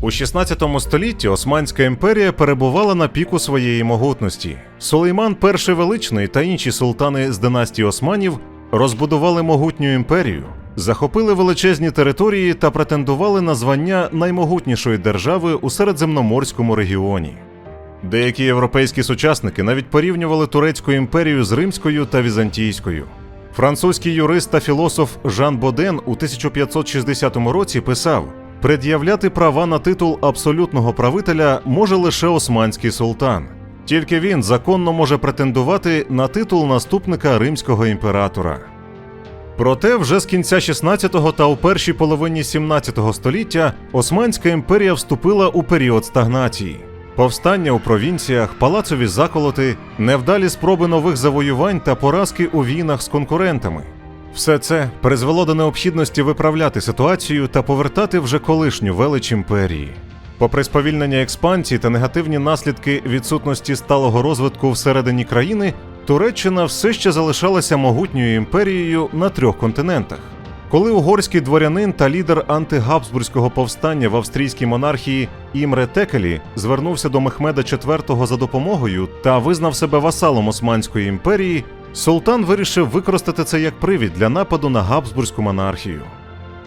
У 16 столітті Османська імперія перебувала на піку своєї могутності. Сулейман І Величний та інші султани з династії Османів розбудували могутню імперію, захопили величезні території та претендували на звання наймогутнішої держави у Середземноморському регіоні. Деякі європейські сучасники навіть порівнювали Турецьку імперію з Римською та Візантійською. Французький юрист та філософ Жан Боден у 1560 році писав: пред'являти права на титул абсолютного правителя може лише османський султан. Тільки він законно може претендувати на титул наступника римського імператора. Проте вже з кінця 16-го та у першій половині 17-го століття Османська імперія вступила у період стагнації. Повстання у провінціях, палацові заколоти, невдалі спроби нових завоювань та поразки у війнах з конкурентами. Все це призвело до необхідності виправляти ситуацію та повертати вже колишню велич імперії. Попри сповільнення експансії та негативні наслідки відсутності сталого розвитку всередині країни, Туреччина все ще залишалася могутньою імперією на трьох континентах. Коли угорський дворянин та лідер антигабсбурзького повстання в австрійській монархії Імре Текелі звернувся до Мехмеда IV за допомогою та визнав себе васалом Османської імперії, султан вирішив використати це як привід для нападу на Габсбурзьку монархію.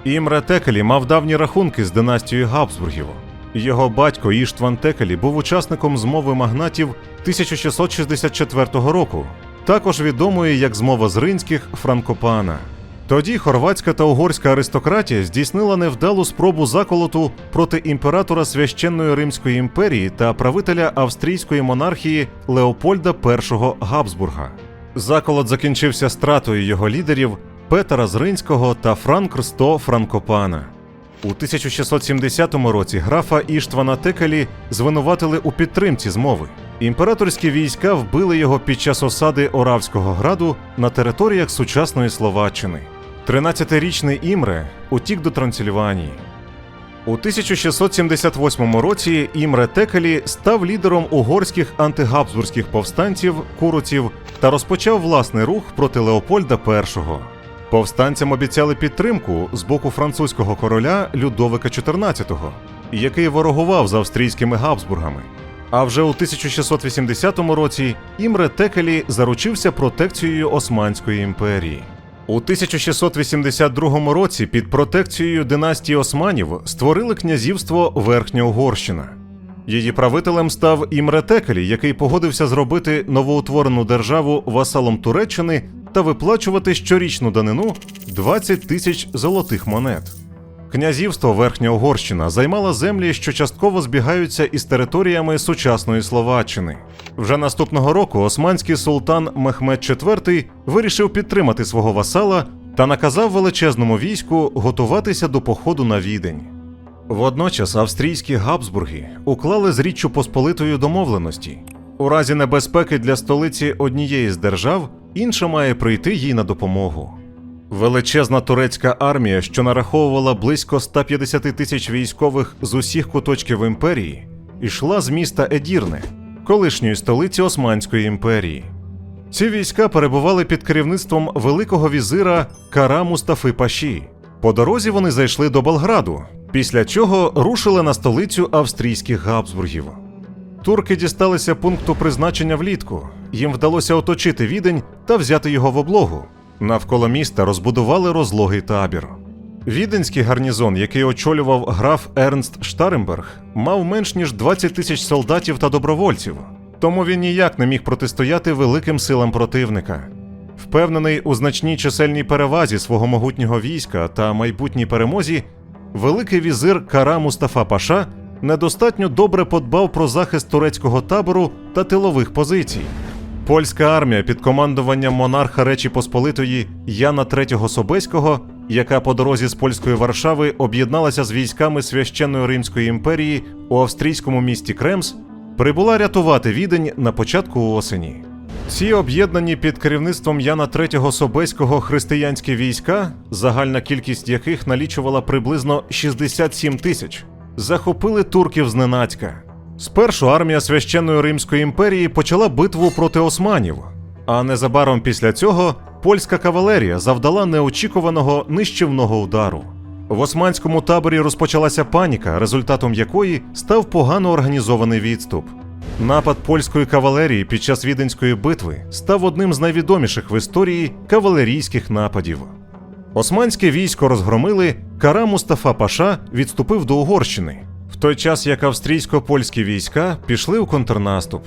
Імре Текелі мав давні рахунки з династією Габсбургів. Його батько Іштван Текелі був учасником змови магнатів 1664 року, також відомої як змова з ринських Франкопана. Тоді хорватська та угорська аристократія здійснила невдалу спробу заколоту проти імператора священної Римської імперії та правителя австрійської монархії Леопольда І Габсбурга. Заколот закінчився стратою його лідерів Петера Зринського та Франк Рсто Франкопана. У 1670 році графа Іштвана Текелі звинуватили у підтримці змови. Імператорські війська вбили його під час осади Оравського граду на територіях сучасної Словаччини. 13-річний Імре утік до Трансильванії. У 1678 році Імре Текелі став лідером угорських антигабсбурзьких повстанців, куруців та розпочав власний рух проти Леопольда І. Повстанцям обіцяли підтримку з боку французького короля Людовика XIV, який ворогував з австрійськими Габсбургами. А вже у 1680 році Імре Текелі заручився протекцією Османської імперії. У 1682 році під протекцією династії Османів створили князівство Верхня Угорщина. Її правителем став Імре Текелі, який погодився зробити новоутворену державу васалом Туреччини та виплачувати щорічну данину 20 тисяч золотих монет. Князівство Верхня Угорщина займало землі, що частково збігаються із територіями сучасної Словаччини. Вже наступного року османський султан Мехмед IV вирішив підтримати свого васала та наказав величезному війську готуватися до походу на відень. Водночас австрійські Габсбурги уклали з Річчю Посполитою домовленості. У разі небезпеки для столиці однієї з держав інша має прийти їй на допомогу. Величезна турецька армія, що нараховувала близько 150 тисяч військових з усіх куточків імперії, йшла з міста Едірне, колишньої столиці Османської імперії. Ці війська перебували під керівництвом великого візира Кара Мустафи Паші. По дорозі вони зайшли до Болграду, після чого рушили на столицю австрійських Габсбургів. Турки дісталися пункту призначення влітку. Їм вдалося оточити відень та взяти його в облогу. Навколо міста розбудували розлогий табір. Віденський гарнізон, який очолював граф Ернст Штаремберг, мав менш ніж 20 тисяч солдатів та добровольців, тому він ніяк не міг протистояти великим силам противника. Впевнений у значній чисельній перевазі свого могутнього війська та майбутній перемозі, великий візир Кара Мустафа Паша недостатньо добре подбав про захист турецького табору та тилових позицій. Польська армія під командуванням монарха Речі Посполитої Яна III Собеського, яка по дорозі з польської Варшави об'єдналася з військами священної Римської імперії у австрійському місті Кремс, прибула рятувати відень на початку осені. Ці об'єднані під керівництвом Яна III Собеського християнські війська, загальна кількість яких налічувала приблизно 67 тисяч, захопили турків зненацька. Спершу армія священної Римської імперії почала битву проти османів, а незабаром після цього польська кавалерія завдала неочікуваного нищівного удару. В османському таборі розпочалася паніка, результатом якої став погано організований відступ. Напад польської кавалерії під час віденської битви став одним з найвідоміших в історії кавалерійських нападів. Османське військо розгромили, Кара Мустафа Паша відступив до Угорщини, в той час як австрійсько-польські війська пішли у контрнаступ.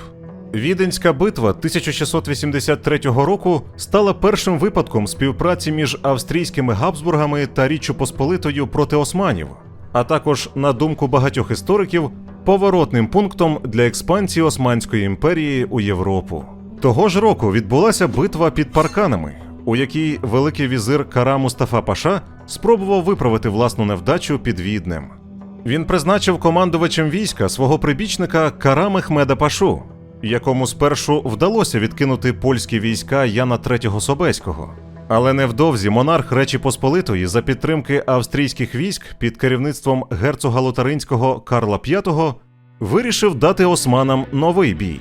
Віденська битва 1683 року стала першим випадком співпраці між австрійськими Габсбургами та Річчю Посполитою проти османів, а також, на думку багатьох істориків, поворотним пунктом для експансії Османської імперії у Європу. Того ж року відбулася битва під парканами, у якій великий візир Кара Мустафа Паша спробував виправити власну невдачу під Віднем. Він призначив командувачем війська свого прибічника Кара Мехмеда Пашу, якому спершу вдалося відкинути польські війська Яна III Собеського. Але невдовзі монарх Речі Посполитої за підтримки австрійських військ під керівництвом герцога Лотаринського Карла V вирішив дати османам новий бій,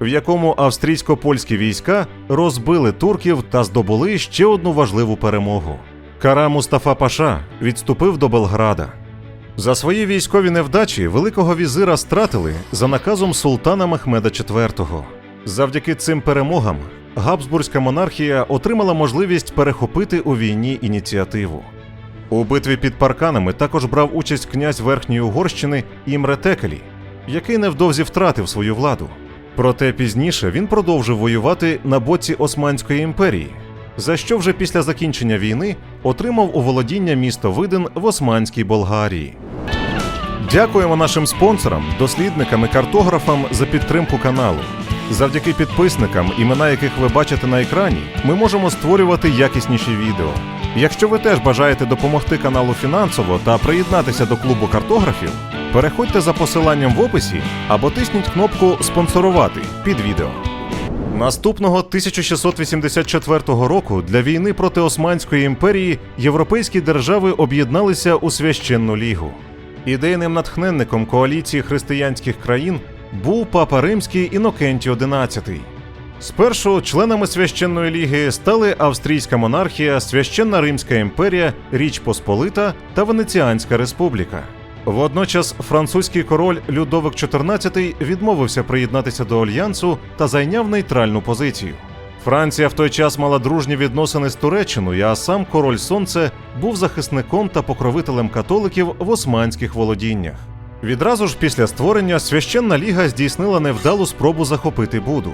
в якому австрійсько-польські війська розбили турків та здобули ще одну важливу перемогу. Кара Мустафа Паша відступив до Белграда. За свої військові невдачі великого візира стратили за наказом султана Мехмеда IV. Завдяки цим перемогам Габсбурзька монархія отримала можливість перехопити у війні ініціативу. У битві під парканами також брав участь князь Верхньої Угорщини Імре Текелі, який невдовзі втратив свою владу. Проте пізніше він продовжив воювати на боці Османської імперії, за що вже після закінчення війни отримав у володіння місто Видин в Османській Болгарії. Дякуємо нашим спонсорам, дослідникам і картографам за підтримку каналу. Завдяки підписникам, імена яких ви бачите на екрані, ми можемо створювати якісніші відео. Якщо ви теж бажаєте допомогти каналу фінансово та приєднатися до клубу картографів, переходьте за посиланням в описі або тисніть кнопку Спонсорувати під відео. Наступного 1684 року для війни проти Османської імперії європейські держави об'єдналися у священну лігу. Ідейним натхненником коаліції християнських країн був папа римський Інокентій XI. Спершу членами священної ліги стали Австрійська монархія, Священна Римська імперія, Річ Посполита та Венеціанська республіка. Водночас французький король Людовик XIV відмовився приєднатися до альянсу та зайняв нейтральну позицію. Франція в той час мала дружні відносини з Туреччиною, а сам король Сонце був захисником та покровителем католиків в османських володіннях. Відразу ж після створення священна ліга здійснила невдалу спробу захопити Буду.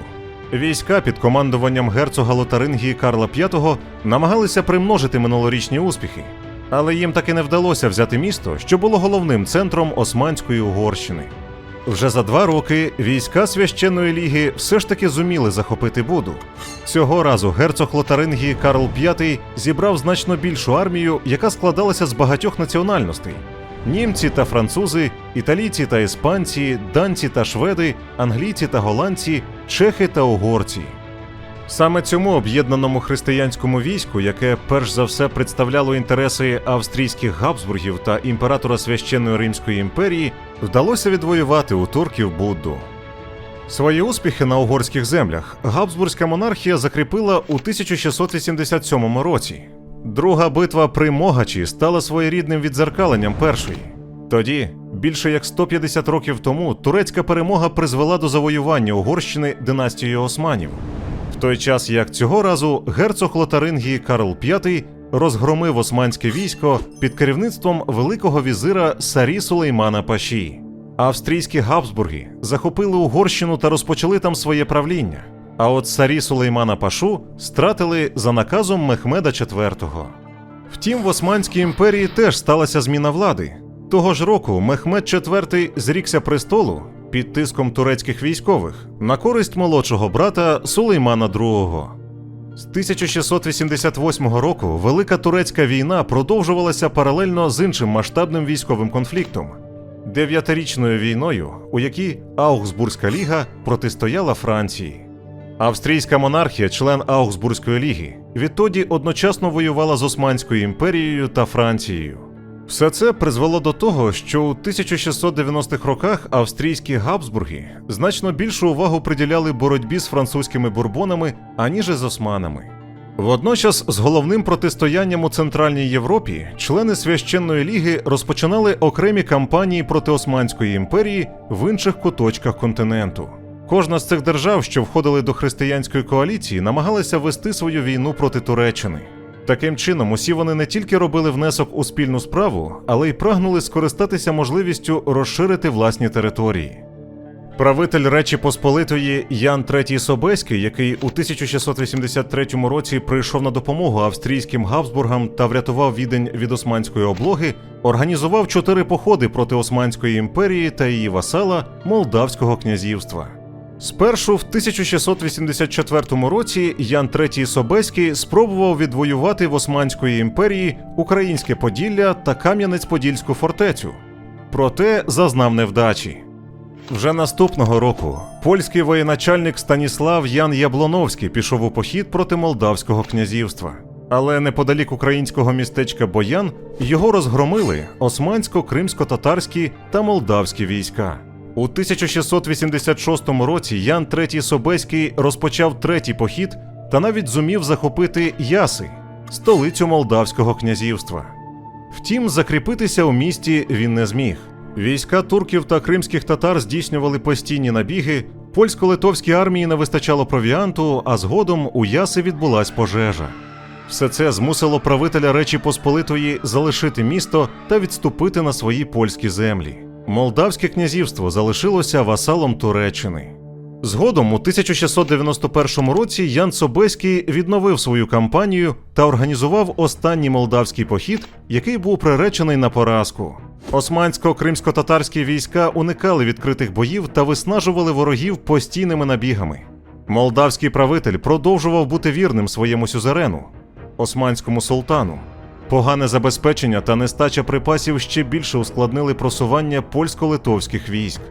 Війська під командуванням герцога Лотарингії Карла V намагалися примножити минулорічні успіхи, але їм таки не вдалося взяти місто, що було головним центром Османської Угорщини. Вже за два роки війська священної ліги все ж таки зуміли захопити Буду. Цього разу герцог Лотарингії Карл V зібрав значно більшу армію, яка складалася з багатьох національностей: німці та французи, італійці та іспанці, данці та шведи, англійці та голландці, чехи та угорці. Саме цьому об'єднаному християнському війську, яке перш за все представляло інтереси австрійських Габсбургів та імператора священної Римської імперії, вдалося відвоювати у турків Будду. Свої успіхи на угорських землях Габсбурзька монархія закріпила у 1687 році. Друга битва при Могачі стала своєрідним відзеркаленням першої. Тоді, більше як 150 років тому, турецька перемога призвела до завоювання Угорщини династією османів. В той час, як цього разу герцог Лотарингії Карл V розгромив османське військо під керівництвом великого візира Сарі Сулеймана Паші. Австрійські Габсбурги захопили Угорщину та розпочали там своє правління. А от Сарі Сулеймана Пашу стратили за наказом Мехмеда IV. Втім, в Османській імперії теж сталася зміна влади. Того ж року Мехмед IV зрікся престолу під тиском турецьких військових на користь молодшого брата Сулеймана II. З 1688 року Велика Турецька війна продовжувалася паралельно з іншим масштабним військовим конфліктом дев'ятирічною війною, у якій Аугсбурзька ліга протистояла Франції. Австрійська монархія, член Аугсбурзької ліги, відтоді одночасно воювала з Османською імперією та Францією. Все це призвело до того, що у 1690-х роках австрійські Габсбурги значно більшу увагу приділяли боротьбі з французькими бурбонами, аніж з османами. Водночас з головним протистоянням у Центральній Європі члени священної ліги розпочинали окремі кампанії проти Османської імперії в інших куточках континенту. Кожна з цих держав, що входили до християнської коаліції, намагалася вести свою війну проти Туреччини. Таким чином, усі вони не тільки робили внесок у спільну справу, але й прагнули скористатися можливістю розширити власні території. Правитель Речі Посполитої Ян III Собеський, який у 1683 році прийшов на допомогу австрійським Габсбургам та врятував відень від османської облоги, організував чотири походи проти Османської імперії та її васала Молдавського князівства. Спершу в 1684 році Ян III Собеський спробував відвоювати в Османської імперії Українське Поділля та Кам'янець-Подільську фортецю, проте зазнав невдачі. Вже наступного року польський воєначальник Станіслав Ян Яблоновський пішов у похід проти Молдавського князівства. Але неподалік українського містечка Боян його розгромили османсько-кримсько-татарські та молдавські війська. У 1686 році Ян III Собеський розпочав третій похід та навіть зумів захопити Яси, столицю Молдавського князівства. Втім, закріпитися у місті він не зміг. Війська турків та кримських татар здійснювали постійні набіги, польсько-литовській армії не вистачало провіанту, а згодом у Яси відбулась пожежа. Все це змусило правителя Речі Посполитої залишити місто та відступити на свої польські землі. Молдавське князівство залишилося васалом Туреччини. Згодом у 1691 році Ян Собеський відновив свою кампанію та організував останній молдавський похід, який був приречений на поразку. Османсько-кримсько-татарські війська уникали відкритих боїв та виснажували ворогів постійними набігами. Молдавський правитель продовжував бути вірним своєму сюзерену, османському султану. Погане забезпечення та нестача припасів ще більше ускладнили просування польсько-литовських військ.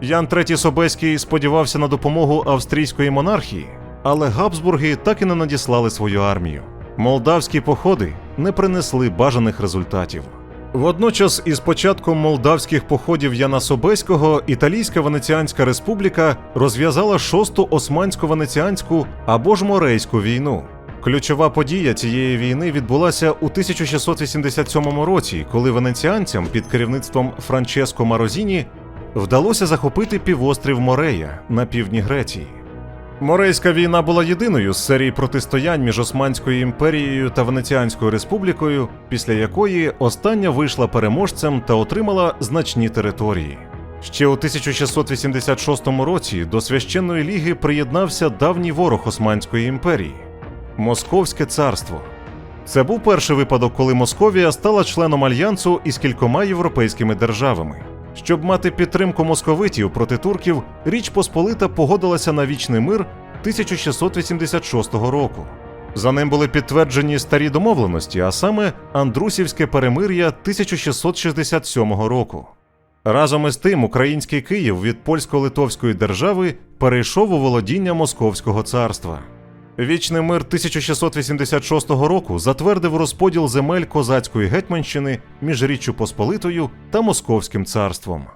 Ян III Собеський сподівався на допомогу австрійської монархії, але Габсбурги так і не надіслали свою армію. Молдавські походи не принесли бажаних результатів. Водночас, із початком молдавських походів Яна Собеського, Італійська Венеціанська республіка розв'язала шосту османсько-венеціанську або ж морейську війну. Ключова подія цієї війни відбулася у 1687 році, коли венеціанцям під керівництвом Франческо Марозіні вдалося захопити півострів Морея на півдні Греції. Морейська війна була єдиною з серії протистоянь між Османською імперією та Венеціанською республікою, після якої остання вийшла переможцем та отримала значні території. Ще у 1686 році до священної ліги приєднався давній ворог Османської імперії Московське царство. Це був перший випадок, коли Московія стала членом альянсу із кількома європейськими державами. Щоб мати підтримку московитів проти турків, Річ Посполита погодилася на вічний мир 1686 року. За ним були підтверджені старі домовленості, а саме Андрусівське перемир'я 1667 року. Разом із тим, український Київ від польсько-литовської держави перейшов у володіння Московського царства. Вічний мир 1686 року затвердив розподіл земель козацької гетьманщини між Річчю Посполитою та Московським царством.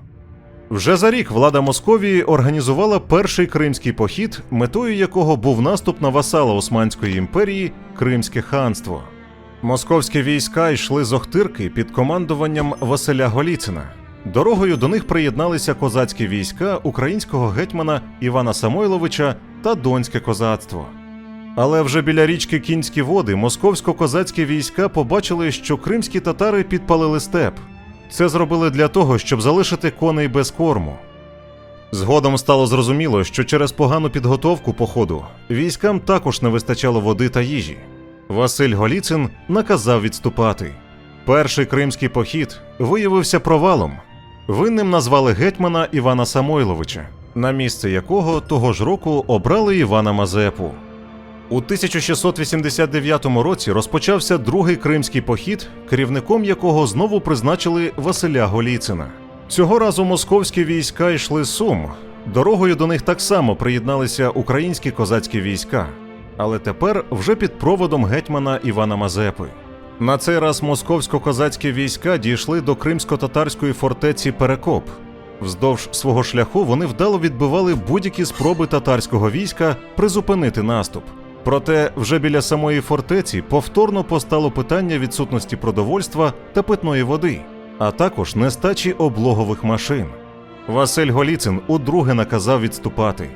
Вже за рік влада Московії організувала перший кримський похід, метою якого був наступ на васала Османської імперії Кримське ханство. Московські війська йшли з Охтирки під командуванням Василя Голіцина. Дорогою до них приєдналися козацькі війська українського гетьмана Івана Самойловича та Донське козацтво. Але вже біля річки Кінські води московсько-козацькі війська побачили, що кримські татари підпалили степ. Це зробили для того, щоб залишити коней без корму. Згодом стало зрозуміло, що через погану підготовку походу військам також не вистачало води та їжі. Василь Голіцин наказав відступати. Перший кримський похід виявився провалом. Винним назвали гетьмана Івана Самойловича, на місце якого того ж року обрали Івана Мазепу. У 1689 році розпочався другий кримський похід, керівником якого знову призначили Василя Голіцина. Цього разу московські війська йшли Сум. Дорогою до них так само приєдналися українські козацькі війська, але тепер вже під проводом гетьмана Івана Мазепи. На цей раз московсько-козацькі війська дійшли до кримсько-татарської фортеці Перекоп. Вздовж свого шляху вони вдало відбивали будь-які спроби татарського війська призупинити наступ. Проте вже біля самої фортеці повторно постало питання відсутності продовольства та питної води, а також нестачі облогових машин. Василь Голіцин удруге наказав відступати.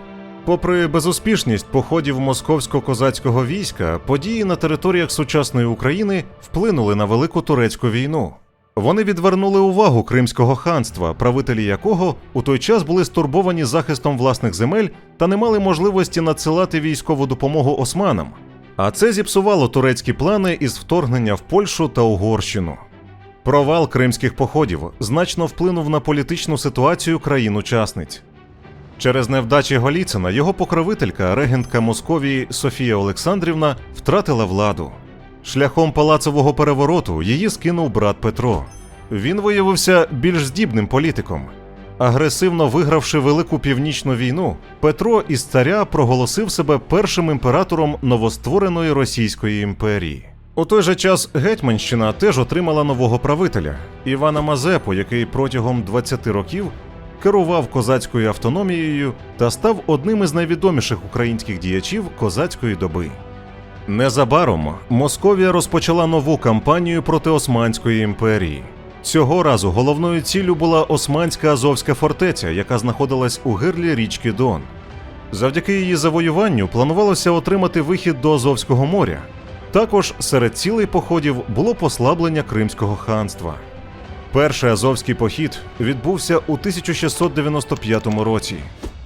Попри безуспішність походів московсько-козацького війська, події на територіях сучасної України вплинули на велику турецьку війну. Вони відвернули увагу Кримського ханства, правителі якого у той час були стурбовані захистом власних земель та не мали можливості надсилати військову допомогу османам. А це зіпсувало турецькі плани із вторгнення в Польщу та Угорщину. Провал кримських походів значно вплинув на політичну ситуацію країн-учасниць. Через невдачі Голіцина його покровителька, регентка Московії Софія Олександрівна, втратила владу. Шляхом палацового перевороту її скинув брат Петро. Він виявився більш здібним політиком. Агресивно вигравши Велику північну війну, Петро із царя проголосив себе першим імператором новоствореної Російської імперії. У той же час Гетьманщина теж отримала нового правителя Івана Мазепу, який протягом 20 років керував козацькою автономією та став одним із найвідоміших українських діячів козацької доби. Незабаром Московія розпочала нову кампанію проти Османської імперії. Цього разу головною ціллю була Османська Азовська фортеця, яка знаходилась у гирлі річки Дон. Завдяки її завоюванню планувалося отримати вихід до Азовського моря. Також серед цілей походів було послаблення Кримського ханства. Перший азовський похід відбувся у 1695 році.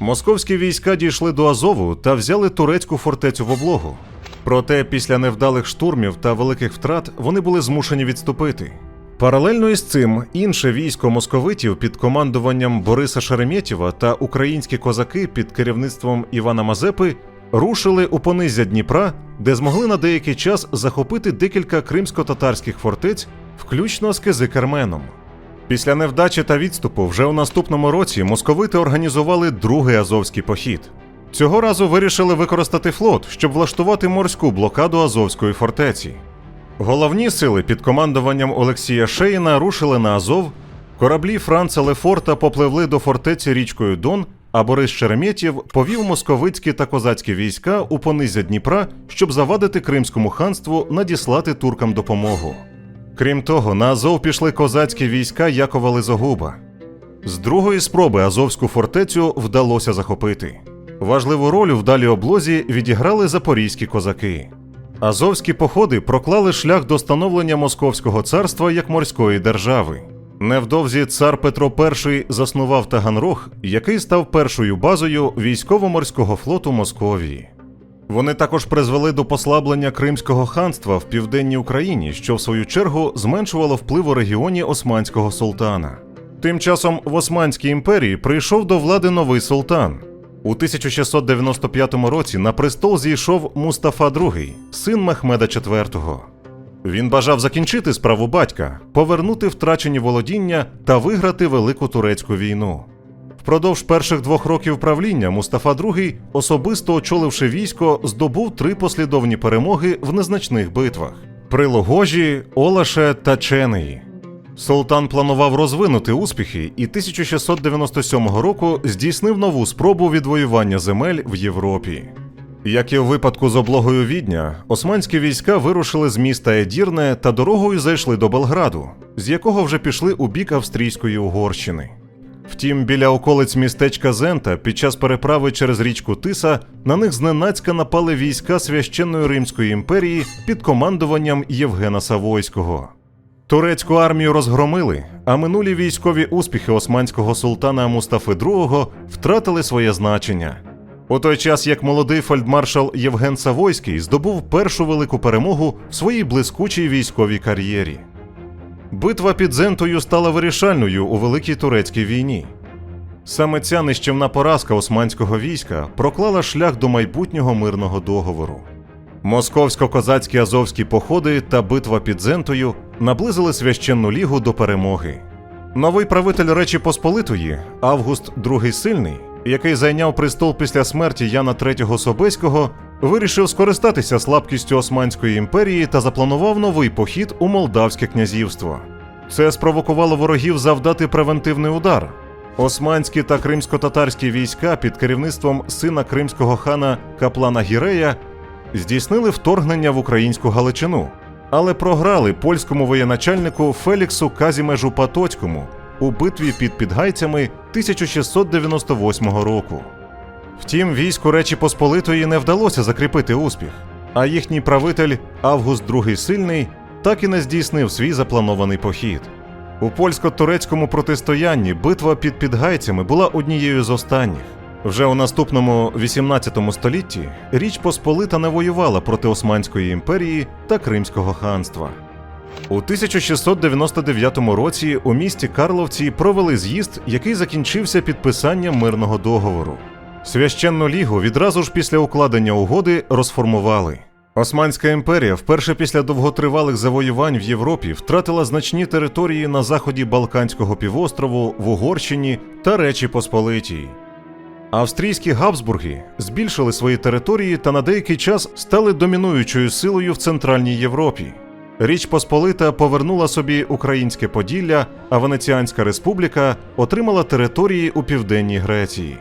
Московські війська дійшли до Азову та взяли турецьку фортецю в облогу. Проте після невдалих штурмів та великих втрат вони були змушені відступити. Паралельно із цим інше військо московитів під командуванням Бориса Шереметєва та українські козаки під керівництвом Івана Мазепи рушили у понизя Дніпра, де змогли на деякий час захопити декілька кримсько-татарських фортець, включно з Кизикерменом. Після невдачі та відступу вже у наступному році московити організували другий азовський похід. Цього разу вирішили використати флот, щоб влаштувати морську блокаду Азовської фортеці. Головні сили під командуванням Олексія Шеїна рушили на Азов. Кораблі Франца Лефорта попливли до фортеці річкою Дон, а Борис Шереметєв повів московицькі та козацькі війська у понизя Дніпра, щоб завадити Кримському ханству надіслати туркам допомогу. Крім того, на Азов пішли козацькі війська Якова Лизогуба. З другої спроби Азовську фортецю вдалося захопити. Важливу роль у вдалій облозі відіграли запорізькі козаки. Азовські походи проклали шлях до становлення Московського царства як морської держави. Невдовзі цар Петро І заснував Таганрог, який став першою базою військово-морського флоту Московії. Вони також призвели до послаблення Кримського ханства в південній Україні, що в свою чергу зменшувало вплив у регіоні Османського султана. Тим часом в Османській імперії прийшов до влади новий султан. У 1695 році на престол зійшов Мустафа II, син Мехмеда IV. Він бажав закінчити справу батька, повернути втрачені володіння та виграти Велику турецьку війну. Впродовж перших двох років правління Мустафа II, особисто очоливши військо, здобув три послідовні перемоги в незначних битвах при Логожі, Олаше та Ченеї. Султан планував розвинути успіхи і 1697 року здійснив нову спробу відвоювання земель в Європі. Як і у випадку з облогою Відня, османські війська вирушили з міста Едірне та дорогою зайшли до Белграду, з якого вже пішли у бік Австрійської Угорщини. Втім, біля околиць містечка Зента під час переправи через річку Тиса на них зненацька напали війська священної Римської імперії під командуванням Євгена Савойського. Турецьку армію розгромили, а минулі військові успіхи османського султана Мустафи II втратили своє значення. У той час як молодий фельдмаршал Євген Савойський здобув першу велику перемогу в своїй блискучій військовій кар'єрі. Битва під Зентою стала вирішальною у Великій Турецькій війні. Саме ця нищівна поразка османського війська проклала шлях до майбутнього мирного договору. Московсько-козацькі азовські походи та битва під Зентою наблизили священну лігу до перемоги. Новий правитель Речі Посполитої, Август II Сильний, який зайняв престол після смерті Яна III Собеського, вирішив скористатися слабкістю Османської імперії та запланував новий похід у Молдавське князівство. Це спровокувало ворогів завдати превентивний удар. Османські та кримсько-татарські війська під керівництвом сина кримського хана Каплана Гірея здійснили вторгнення в українську Галичину, але програли польському воєначальнику Феліксу Казімежу Патоцькому у битві під Підгайцями 1698 року. Втім, війську Речі Посполитої не вдалося закріпити успіх, а їхній правитель Август II Сильний так і не здійснив свій запланований похід. У польсько-турецькому протистоянні битва під Підгайцями була однією з останніх. Вже у наступному 18 столітті Річ Посполита не воювала проти Османської імперії та Кримського ханства. У 1699 році у місті Карловці провели з'їзд, який закінчився підписанням мирного договору. Священну лігу відразу ж після укладення угоди розформували. Османська імперія вперше після довготривалих завоювань в Європі втратила значні території на заході Балканського півострову, в Угорщині та Речі Посполитій. Австрійські Габсбурги збільшили свої території та на деякий час стали домінуючою силою в Центральній Європі. Річ Посполита повернула собі українське Поділля, а Венеціанська республіка отримала території у південній Греції.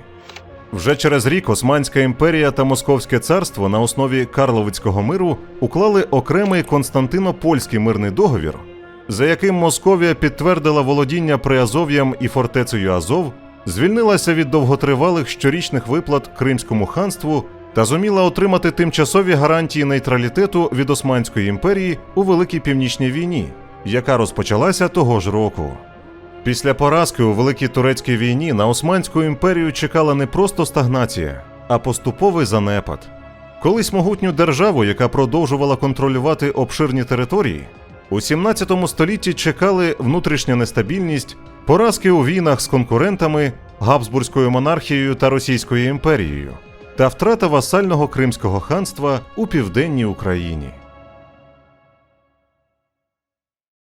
Вже через рік Османська імперія та Московське царство на основі Карловицького миру уклали окремий Константинопольський мирний договір, за яким Московія підтвердила володіння Приазов'ям і фортецею Азов, звільнилася від довготривалих щорічних виплат Кримському ханству та зуміла отримати тимчасові гарантії нейтралітету від Османської імперії у Великій Північній війні, яка розпочалася того ж року. Після поразки у Великій Турецькій війні на Османську імперію чекала не просто стагнація, а поступовий занепад. Колись могутню державу, яка продовжувала контролювати обширні території, у 17 столітті чекали внутрішня нестабільність, поразки у війнах з конкурентами, Габсбурзькою монархією та Російською імперією та втрата васального Кримського ханства у південній Україні.